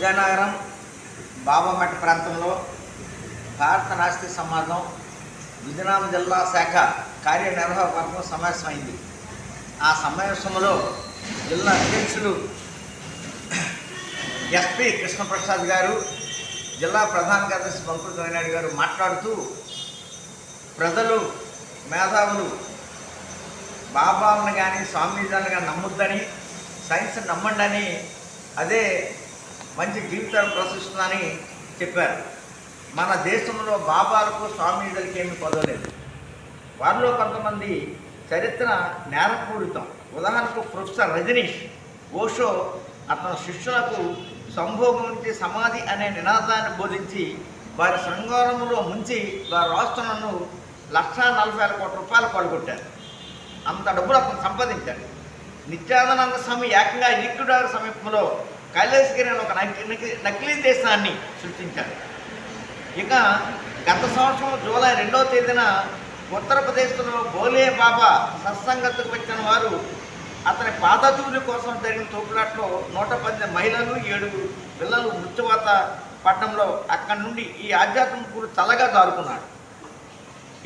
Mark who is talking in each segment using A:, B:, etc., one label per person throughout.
A: విజయనగరం బాబామట్టి ప్రాంతంలో భారత రాష్ట్రీయ సమాజం విజయనగరం జిల్లా శాఖ కార్యనిర్వాహకవర్గం సమావేశమైంది. ఆ సమావేశంలో జిల్లా అధ్యక్షులు ఎస్పి కృష్ణప్రసాద్ గారు జిల్లా ప్రధాన కార్యదర్శి బంకుడు జయనాయుడు గారు మాట్లాడుతూ ప్రజలు మేధావులు బాబాలను కానీ స్వామీజీలను కానీ నమ్మొద్దని సైన్స్ నమ్మండి అని అదే మంచి జీవితాన్ని ప్రదర్శిస్తుందని చెప్పారు. మన దేశంలో బాబాలకు స్వామీజులకి ఏమి పదవలేదు వారిలో కొంతమంది చరిత్ర నేరపూరితం ఉదాహరణకు ప్రొఫెసర్ రజనీష్ ఓషో అతని శిష్యులకు సంభోగం నుంచి సమాధి అనే నినాదాన్ని బోధించి వారి శృంగారంలో ముంచి వారి రాష్ట్రాలను లక్షా నలభై ఆరు కోట్ల రూపాయలు పడగొట్టారు. అంత డబ్బులు అతను సంపాదించాడు. నిత్యానంద స్వామి ఏకంగా ఈక్విడార్ సమీపంలో కైలాసగిరి అనే ఒక నకి- నకిలీ దేశాన్ని సృష్టించాడు ఇక గత సంవత్సరం జూలై రెండవ తేదీన ఉత్తరప్రదేశ్లో బోలే బాబా సత్సంగతకు వచ్చిన వారు అతని పాదతూలి కోసం జరిగిన తోపులాట్లో నూట పది మహిళలు ఏడుగురు పిల్లలు మృత్యువాత పట్టణంలో అక్కడి నుండి ఈ ఆధ్యాత్మికుడు చల్లగా దారుకున్నాడు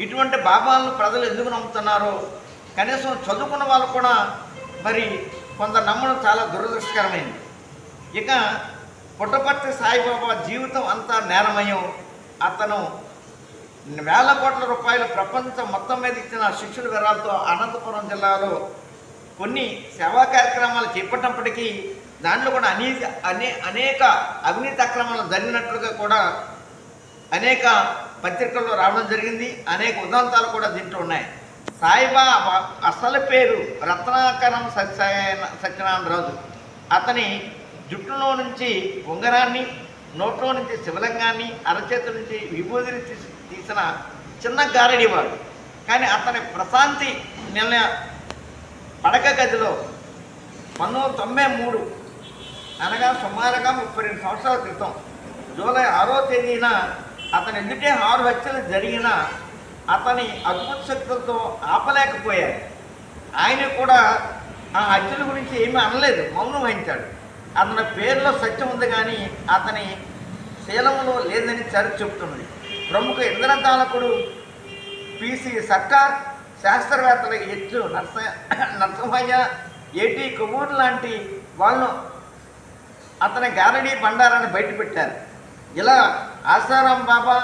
A: ఇటువంటి బాబాలను ప్రజలు ఎందుకు నమ్ముతున్నారో కనీసం చదువుకున్న వాళ్ళు కూడా మరి కొందరు నమ్మడం చాలా దురదృష్టకరమైంది. ఇక పుట్టపర్తి సాయిబాబా జీవితం అంతా నేరమయం. అతను వేల కోట్ల రూపాయలు ప్రపంచం మొత్తం మీద ఇచ్చిన శిష్యుల వివరాలతో అనంతపురం జిల్లాలో కొన్ని సేవా కార్యక్రమాలు చేపట్టినప్పటికీ దాంట్లో కూడా అనేక అనే అనేక అవినీతి అక్రమాలు జరిగినట్లుగా కూడా అనేక పత్రికల్లో రావడం జరిగింది. అనేక ఉదంతాలు కూడా దీంట్లో ఉన్నాయి. సాయిబాబా అసలు పేరు రత్నాకరం సత్యనాభం రాజు అతని జుట్టులో నుంచి ఉంగరాన్ని నోట్లో నుంచి శివలింగాన్ని అరచేతి నుంచి విభూతిని తీసి తీసిన చిన్న గారడివాడు కానీ అతని ప్రశాంతి నిన్న పడక గదిలో పంతొమ్మిది తొంభై మూడు అనగా సుమారుగా ముప్పై రెండు సంవత్సరాల క్రితం జూలై ఆరో తేదీన అతని ఎదుటే ఆరు హత్యలు జరిగిన అతని అద్భుత శక్తులతో ఆపలేకపోయారు ఆయన కూడా ఆ హత్యల గురించి ఏమీ అనలేదు మౌనం వహించాడు. అతని పేరులో సత్యం ఉంది కానీ అతని శీలంలో లేదని చరిత్ర చెబుతున్నది ప్రముఖ ఇంద్రదాలకుడు పిసి సర్కార్ శాస్త్రవేత్తల ఎట్లు నరస నరసింహయ్య ఏటీ కుమూర్ లాంటి వాళ్ళు అతని గారడీ బండారాన్ని బయటపెట్టారు. ఇలా ఆసారాం బాబా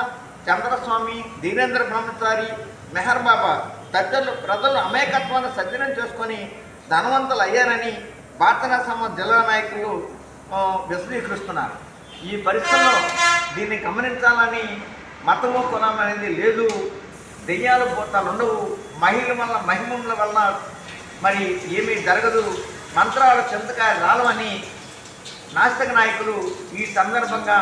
A: చంద్రస్వామి దీనేంద్ర బ్రహ్మచారి మెహర్ బాబా తదితరులు ప్రజలు అమాయకత్వాన్ని సజ్జనం చేసుకొని ధనవంతులు అయ్యారని భారతీయ సమాజ్ జిల్లా నాయకులు విశదీకరిస్తున్నారు. ఈ పరిశ్రమలో దీన్ని గమనించాలని మతము కులం అనేది లేదు. దెయ్యాలు పోతాలు ఉండవు. మహిళల వల్ల మహిమల వల్ల మరి ఏమీ జరగదు. మంత్రాలు చింతకాయ రాలవని నాస్తిక నాయకులు ఈ సందర్భంగా